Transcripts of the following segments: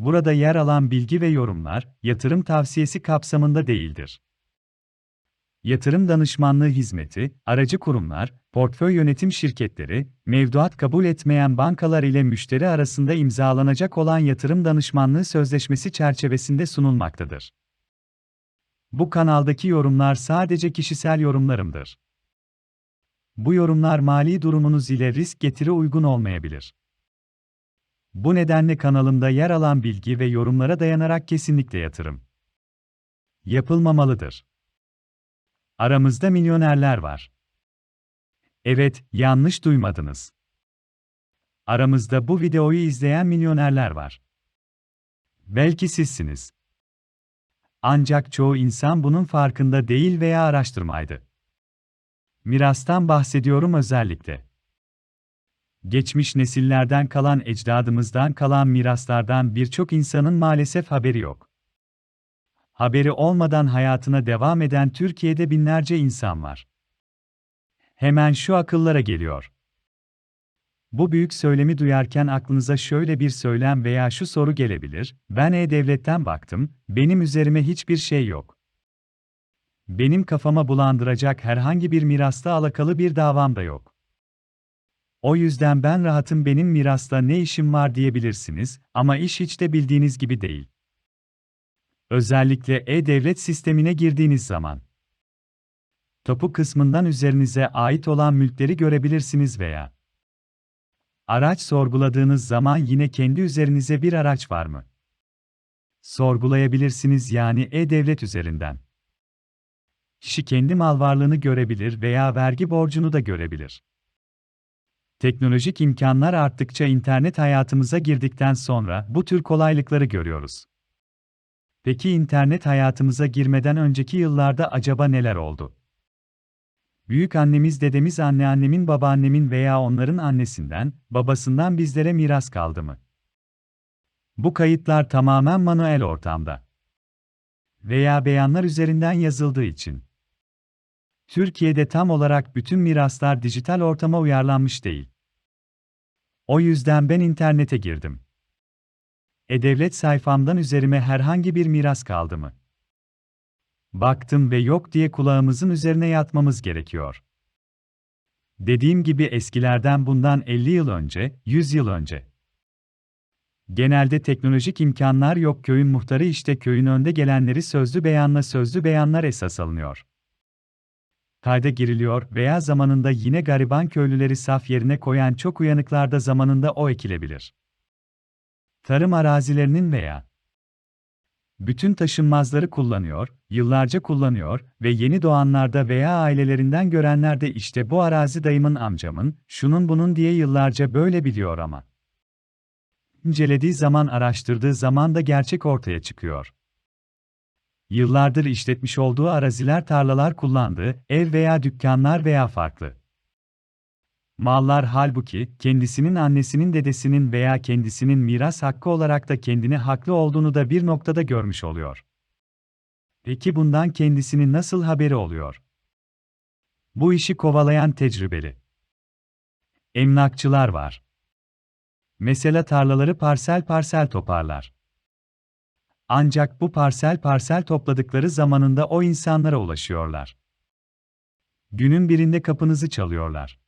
Burada yer alan bilgi ve yorumlar, yatırım tavsiyesi kapsamında değildir. Yatırım danışmanlığı hizmeti, aracı kurumlar, portföy yönetim şirketleri, mevduat kabul etmeyen bankalar ile müşteri arasında imzalanacak olan yatırım danışmanlığı sözleşmesi çerçevesinde sunulmaktadır. Bu kanaldaki yorumlar sadece kişisel yorumlarımdır. Bu yorumlar mali durumunuz ile risk getiri uygun olmayabilir. Bu nedenle kanalımda yer alan bilgi ve yorumlara dayanarak kesinlikle yatırım yapılmamalıdır. Aramızda milyonerler var. Evet, yanlış duymadınız. Aramızda bu videoyu izleyen milyonerler var. Belki sizsiniz. Ancak çoğu insan bunun farkında değil veya araştırmaydı. Mirastan bahsediyorum özellikle. Geçmiş nesillerden kalan ecdadımızdan kalan miraslardan birçok insanın maalesef haberi yok. Haberi olmadan hayatına devam eden Türkiye'de binlerce insan var. Hemen şu akıllara geliyor. Bu büyük söylemi duyarken aklınıza şöyle bir söylem veya şu soru gelebilir: Ben e-devletten baktım, benim üzerime hiçbir şey yok. Benim kafama bulandıracak herhangi bir mirasla alakalı bir davam da yok. O yüzden ben rahatım benim mirasla ne işim var diyebilirsiniz ama iş hiç de bildiğiniz gibi değil. Özellikle e-devlet sistemine girdiğiniz zaman. Tapu kısmından üzerinize ait olan mülkleri görebilirsiniz veya araç sorguladığınız zaman yine kendi üzerinize bir araç var mı? Sorgulayabilirsiniz yani e-devlet üzerinden. Kişi kendi mal varlığını görebilir veya vergi borcunu da görebilir. Teknolojik imkanlar arttıkça internet hayatımıza girdikten sonra bu tür kolaylıkları görüyoruz. Peki internet hayatımıza girmeden önceki yıllarda acaba neler oldu? Büyük annemiz, dedemiz, anneannemin, babaannemin veya onların annesinden, babasından bizlere miras kaldı mı? Bu kayıtlar tamamen manuel ortamda veya beyanlar üzerinden yazıldığı için. Türkiye'de tam olarak bütün miraslar dijital ortama uyarlanmış değil. O yüzden ben internete girdim. E-Devlet sayfamdan üzerime herhangi bir miras kaldı mı? Baktım ve yok diye kulağımızın üzerine yatmamız gerekiyor. Dediğim gibi eskilerden bundan 50 yıl önce, 100 yıl önce. Genelde teknolojik imkanlar yok köyün muhtarı işte köyün önde gelenleri sözlü beyanla sözlü beyanlar esas alınıyor. Kayda giriliyor veya zamanında yine gariban köylüleri saf yerine koyan çok uyanıklarda zamanında o ekilebilir. Tarım arazilerinin veya bütün taşınmazları kullanıyor, yıllarca kullanıyor ve yeni doğanlarda veya ailelerinden görenler de işte bu arazi dayımın amcamın, şunun bunun diye yıllarca böyle biliyor ama. İncelediği zaman araştırdığı zaman da gerçek ortaya çıkıyor. Yıllardır işletmiş olduğu araziler tarlalar kullandığı, ev veya dükkanlar veya farklı. Mallar halbuki kendisinin annesinin dedesinin veya kendisinin miras hakkı olarak da kendini haklı olduğunu da bir noktada görmüş oluyor. Peki bundan kendisinin nasıl haberi oluyor? Bu işi kovalayan tecrübeli emlakçılar var. Mesela tarlaları parsel parsel toparlar. Ancak bu parsel parsel topladıkları zamanında o insanlara ulaşıyorlar. Günün birinde kapınızı çalıyorlar.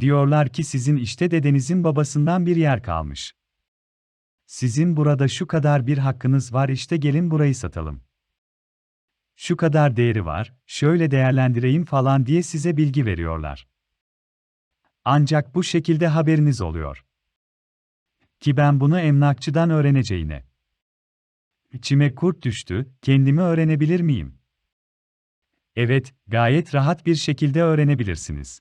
Diyorlar ki sizin işte dedenizin babasından bir yer kalmış. Sizin burada şu kadar bir hakkınız var işte gelin burayı satalım. Şu kadar değeri var, şöyle değerlendireyim falan diye size bilgi veriyorlar. Ancak bu şekilde haberiniz oluyor. Ki ben bunu emlakçıdan öğreneceğine. İçime kurt düştü, kendimi öğrenebilir miyim? Evet, gayet rahat bir şekilde öğrenebilirsiniz.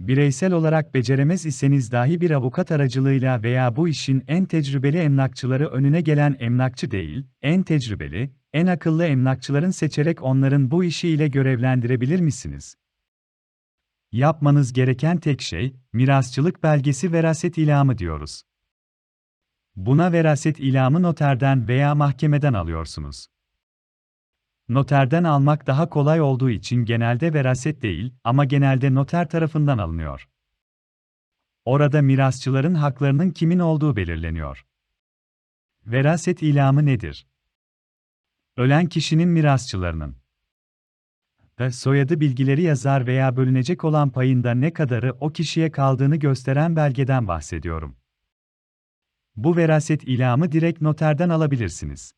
Bireysel olarak beceremez iseniz dahi bir avukat aracılığıyla veya bu işin en tecrübeli emlakçıları önüne gelen emlakçı değil, en tecrübeli, en akıllı emlakçıların seçerek onların bu işi ile görevlendirebilir misiniz? Yapmanız gereken tek şey, mirasçılık belgesi veraset ilamı diyoruz. Buna veraset ilamı noterden veya mahkemeden alıyorsunuz. Noterden almak daha kolay olduğu için genelde veraset değil ama genelde noter tarafından alınıyor. Orada mirasçıların haklarının kimin olduğu belirleniyor. Veraset ilamı nedir? Ölen kişinin mirasçılarının da soyadı bilgileri yazar veya bölünecek olan payında ne kadarı o kişiye kaldığını gösteren belgeden bahsediyorum. Bu veraset ilamı direkt noterden alabilirsiniz.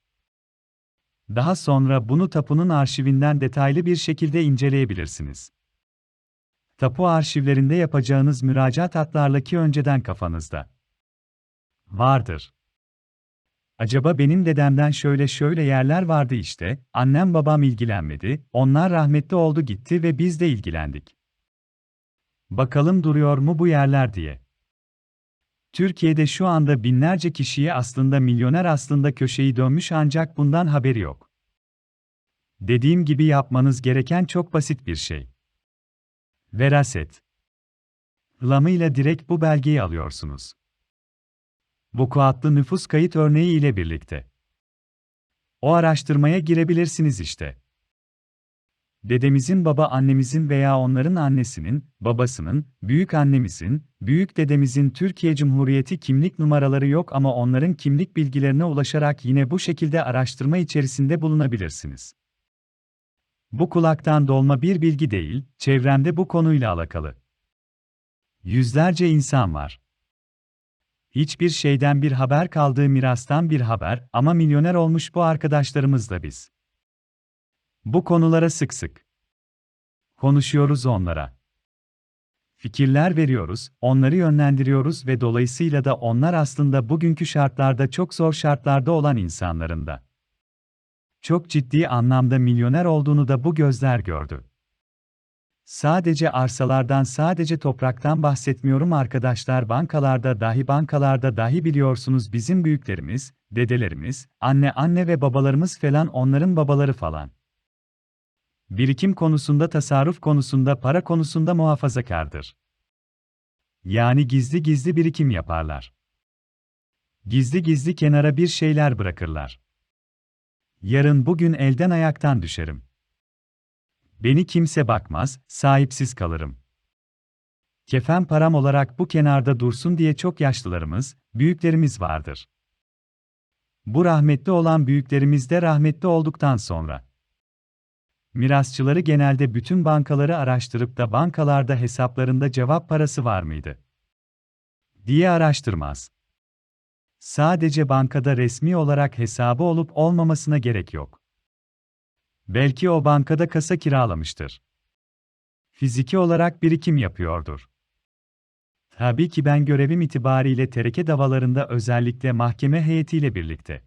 Daha sonra bunu tapunun arşivinden detaylı bir şekilde inceleyebilirsiniz. Tapu arşivlerinde yapacağınız müracaat hatlarla ki önceden kafanızda vardır. Acaba benim dedemden şöyle şöyle yerler vardı işte, annem babam ilgilenmedi, onlar rahmetli oldu gitti ve biz de ilgilendik. Bakalım duruyor mu bu yerler diye. Türkiye'de şu anda binlerce kişiye aslında milyoner aslında köşeyi dönmüş ancak bundan haberi yok. Dediğim gibi yapmanız gereken çok basit bir şey. Veraset. Lamıyla direkt bu belgeyi alıyorsunuz. Vukuatlı nüfus kayıt örneği ile birlikte. O araştırmaya girebilirsiniz işte. Dedemizin baba annemizin veya onların annesinin, babasının, büyük annemizin, büyük dedemizin Türkiye Cumhuriyeti kimlik numaraları yok ama onların kimlik bilgilerine ulaşarak yine bu şekilde araştırma içerisinde bulunabilirsiniz. Bu kulaktan dolma bir bilgi değil, çevremde bu konuyla alakalı. Yüzlerce insan var. Hiçbir şeyden bir haber kaldığı mirastan bir haber ama milyoner olmuş bu arkadaşlarımız da biz. Bu konulara sık sık konuşuyoruz onlara. Fikirler veriyoruz, onları yönlendiriyoruz ve dolayısıyla da onlar aslında bugünkü şartlarda çok zor şartlarda olan insanların da çok ciddi anlamda milyoner olduğunu da bu gözler gördü. Sadece arsalardan, sadece topraktan bahsetmiyorum arkadaşlar. Bankalarda dahi bankalarda dahi biliyorsunuz bizim büyüklerimiz, dedelerimiz, anne anne ve babalarımız falan onların babaları falan. Birikim konusunda, tasarruf konusunda, para konusunda muhafazakardır. Yani gizli gizli birikim yaparlar. Gizli gizli kenara bir şeyler bırakırlar. Yarın bugün elden ayaktan düşerim. Beni kimse bakmaz, sahipsiz kalırım. Kefen param olarak bu kenarda dursun diye çok yaşlılarımız, büyüklerimiz vardır. Bu rahmetli olan büyüklerimiz de rahmetli olduktan sonra. Mirasçıları genelde bütün bankaları araştırıp da bankalarda hesaplarında cevap parası var mıydı? diye araştırmaz. Sadece bankada resmi olarak hesabı olup olmamasına gerek yok. Belki o bankada kasa kiralamıştır. Fiziki olarak birikim yapıyordur. Tabii ki ben görevim itibariyle tereke davalarında özellikle mahkeme heyetiyle birlikte.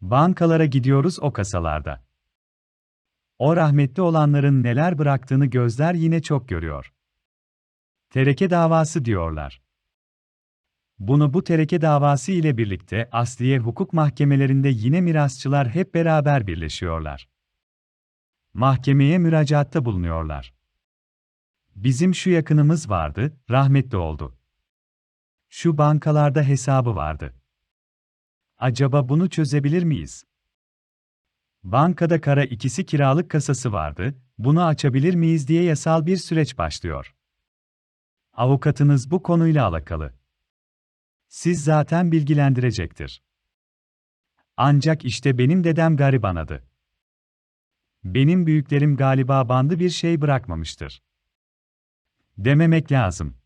Bankalara gidiyoruz o kasalarda. O rahmetli olanların neler bıraktığını gözler yine çok görüyor. Tereke davası diyorlar. Bunu bu tereke davası ile birlikte asliye hukuk mahkemelerinde yine mirasçılar hep beraber birleşiyorlar. Mahkemeye müracaatta bulunuyorlar. Bizim şu yakınımız vardı, rahmetli oldu. Şu bankalarda hesabı vardı. Acaba bunu çözebilir miyiz? Bankada kara ikisi kiralık kasası vardı, bunu açabilir miyiz diye yasal bir süreç başlıyor. Avukatınız bu konuyla alakalı siz zaten bilgilendirecektir. Ancak işte benim dedem garibanadı. Benim büyüklerim galiba bandı bir şey bırakmamıştır. Dememek lazım.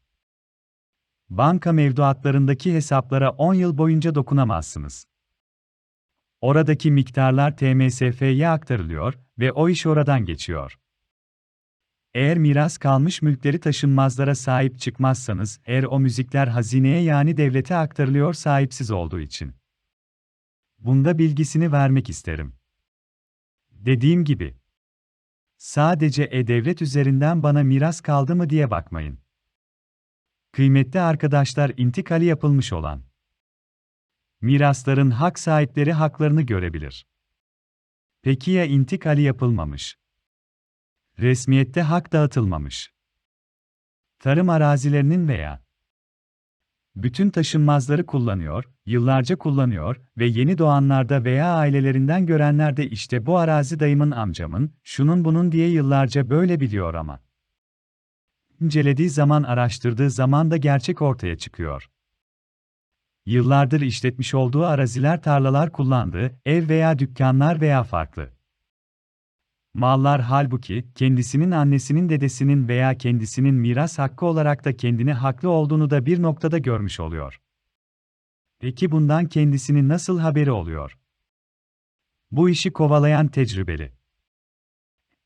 Banka mevduatlarındaki hesaplara 10 yıl boyunca dokunamazsınız. Oradaki miktarlar TMSF'ye aktarılıyor ve o iş oradan geçiyor. Eğer miras kalmış mülkleri taşınmazlara sahip çıkmazsanız, eğer o müzikler hazineye yani devlete aktarılıyor sahipsiz olduğu için. Bunda bilgisini vermek isterim. Dediğim gibi, sadece e-devlet üzerinden bana miras kaldı mı diye bakmayın. Kıymetli arkadaşlar intikali yapılmış olan mirasların hak sahipleri haklarını görebilir. Peki ya intikali yapılmamış? Resmiyette hak dağıtılmamış. Tarım arazilerinin veya bütün taşınmazları kullanıyor, yıllarca kullanıyor ve yeni doğanlarda veya ailelerinden görenler de işte bu arazi dayımın amcamın, şunun bunun diye yıllarca böyle biliyor ama. İncelediği zaman araştırdığı zaman da gerçek ortaya çıkıyor. Yıllardır işletmiş olduğu araziler tarlalar kullandığı, ev veya dükkanlar veya farklı. Mallar halbuki, kendisinin annesinin dedesinin veya kendisinin miras hakkı olarak da kendine haklı olduğunu da bir noktada görmüş oluyor. Peki bundan kendisinin nasıl haberi oluyor? Bu işi kovalayan tecrübeli.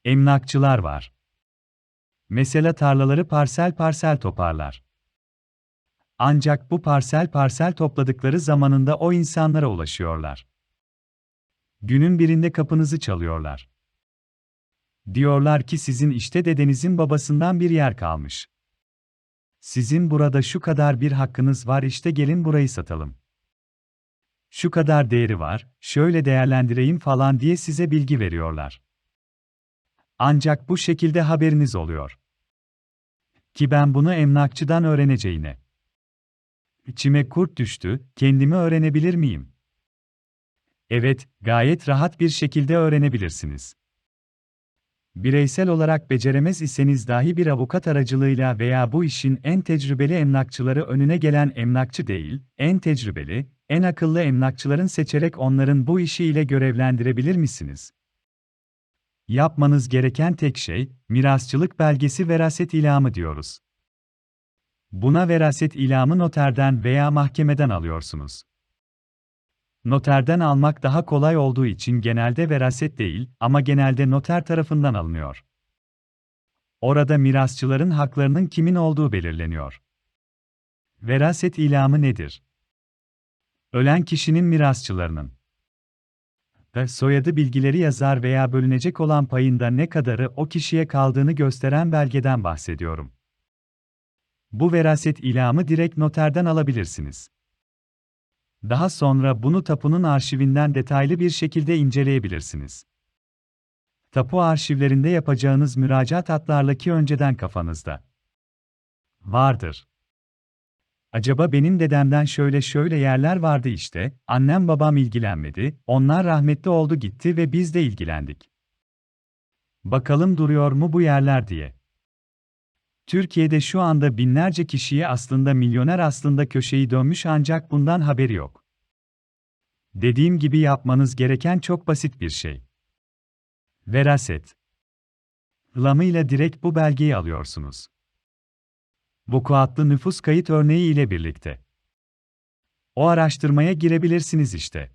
Emlakçılar var. Mesela tarlaları parsel parsel toparlar. Ancak bu parsel parsel topladıkları zamanında o insanlara ulaşıyorlar. Günün birinde kapınızı çalıyorlar. Diyorlar ki sizin işte dedenizin babasından bir yer kalmış. Sizin burada şu kadar bir hakkınız var işte gelin burayı satalım. Şu kadar değeri var, şöyle değerlendireyim falan diye size bilgi veriyorlar. Ancak bu şekilde haberiniz oluyor. Ki ben bunu emlakçıdan öğreneceğine. İçime kurt düştü, kendimi öğrenebilir miyim? Evet, gayet rahat bir şekilde öğrenebilirsiniz. Bireysel olarak beceremez iseniz dahi bir avukat aracılığıyla veya bu işin en tecrübeli emlakçıları önüne gelen emlakçı değil, en tecrübeli, en akıllı emlakçıların seçerek onların bu işi ile görevlendirebilir misiniz? Yapmanız gereken tek şey, mirasçılık belgesi veraset ilamı diyoruz. Buna veraset ilamı noterden veya mahkemeden alıyorsunuz. Noterden almak daha kolay olduğu için genelde veraset değil ama genelde noter tarafından alınıyor. Orada mirasçıların haklarının kimin olduğu belirleniyor. Veraset ilamı nedir? Ölen kişinin mirasçılarının da soyadı bilgileri yazar veya bölünecek olan payında ne kadarı o kişiye kaldığını gösteren belgeden bahsediyorum. Bu veraset ilamı direkt noterden alabilirsiniz. Daha sonra bunu tapunun arşivinden detaylı bir şekilde inceleyebilirsiniz. Tapu arşivlerinde yapacağınız müracaat hatlarla ki önceden kafanızda vardır. Acaba benim dedemden şöyle şöyle yerler vardı işte, annem babam ilgilenmedi, onlar rahmetli oldu gitti ve biz de ilgilendik. Bakalım duruyor mu bu yerler diye. Türkiye'de şu anda binlerce kişiye aslında milyoner aslında köşeyi dönmüş ancak bundan haberi yok. Dediğim gibi yapmanız gereken çok basit bir şey. Veraset. Lamıyla direkt bu belgeyi alıyorsunuz. Vukuatlı nüfus kayıt örneği ile birlikte. O araştırmaya girebilirsiniz işte.